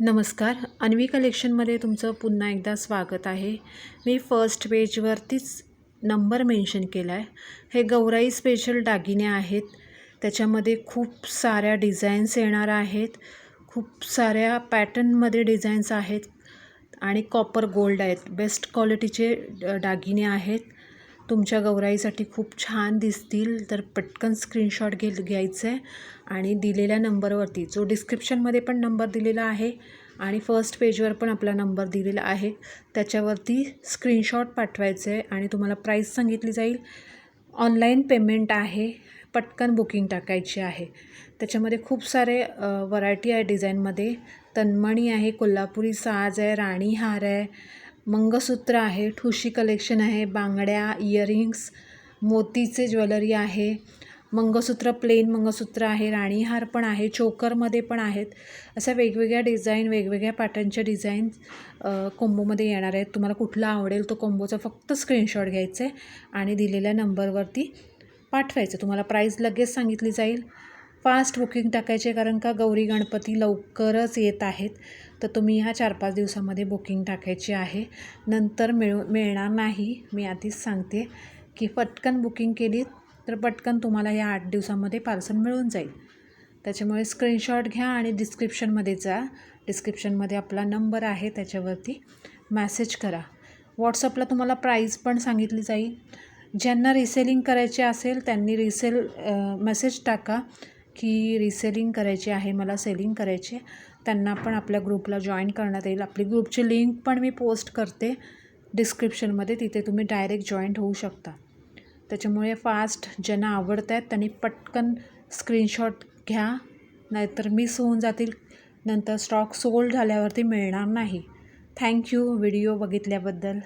नमस्कार. अन्वी कलेक्शनमध्ये तुमचं पुन्हा एकदा स्वागत आहे. मी फर्स्ट पेजवरतीच नंबर मेन्शन केला आहे हे गौराई स्पेशल दागिने आहेत. त्याच्यामध्ये खूप साऱ्या डिझाईन्स येणार आहेत. खूप साऱ्या पॅटर्नमध्ये डिझाईन्स आहेत. आणि कॉपर गोल्ड आहेत. बेस्ट क्वालिटीचे दागिने आहेत. तुमच्या गौराईसाठी खूप छान दिसतील. तर पटकन स्क्रीनशॉट घे घ्यायचं आहे आणि दिलेल्या नंबरवरती जो डिस्क्रिप्शनमध्ये पण नंबर दिलेला आहे आणि फर्स्ट पेजवर पण आपला नंबर दिलेला आहे त्याच्यावरती स्क्रीनशॉट पाठवायचं आहे आणि तुम्हाला प्राईस सांगितली जाईल. ऑनलाईन पेमेंट आहे. पटकन बुकिंग टाकायची आहे. त्याच्यामध्ये खूप सारे व्हरायटी आहे डिझाईनमध्ये तन्मणी आहे कोल्हापुरी साज आहे राणी हार आहे मंगळसूत्र आहे ठुशी कलेक्शन आहे बांगड्या इयरिंग्स मोतीचे ज्वेलरी आहे. मंगळसूत्र प्लेन मंगळसूत्र आहे राणीहार पण आहे चोकरमध्ये पण आहेत. अशा वेगवेगळ्या डिझाईन वेगवेगळ्या पॅटर्नच्या डिझाईन कोंबोमध्ये येणार आहेत. तुम्हाला कुठला आवडेल तो कोंबोचा फक्त स्क्रीनशॉट घ्यायचं आहे आणि दिलेल्या नंबरवरती पाठवायचं. तुम्हाला प्राईस लगेच सांगितली जाईल. फास्ट बुकिंग टाकायचे कारण का गौरी गणपती लवकरच येत आहेत. तर तुम्ही ह्या चार पाच दिवसामध्ये बुकिंग टाकायची आहे. नंतर मिळू मिळणार नाही. मी आधीच सांगते की पटकन बुकिंग केली तर पटकन तुम्हाला या आठ दिवसामध्ये पार्सल मिळून जाईल. त्याच्यामुळे स्क्रीनशॉट घ्या आणि डिस्क्रिप्शनमध्ये जा. डिस्क्रिप्शनमध्ये आपला नंबर आहे त्याच्यावरती मॅसेज करा. व्हॉट्सअपला तुम्हाला प्राईज पण सांगितली जाईल. ज्यांना रिसेलिंग करायचे असेल त्यांनी रिसेल मेसेज टाका. की रिसेलिंग करायची आहे मला सेलिंग करायची त्यांना पण आपल्या ग्रुपला जॉईन करण्यात येईल. आपली ग्रुपची लिंक पण मी पोस्ट करते. डिस्क्रिप्शनमध्ये तिथे तुम्ही डायरेक्ट जॉईंट होऊ शकता. त्याच्यामुळे फास्ट ज्यांना आवडत आहेत त्यांनी पटकन स्क्रीनशॉट घ्या नाहीतर मिस होऊन जातील. नंतर स्टॉक सोल्ड झाल्यावरती मिळणार नाही. Thank you video बघितल्याबद्दल.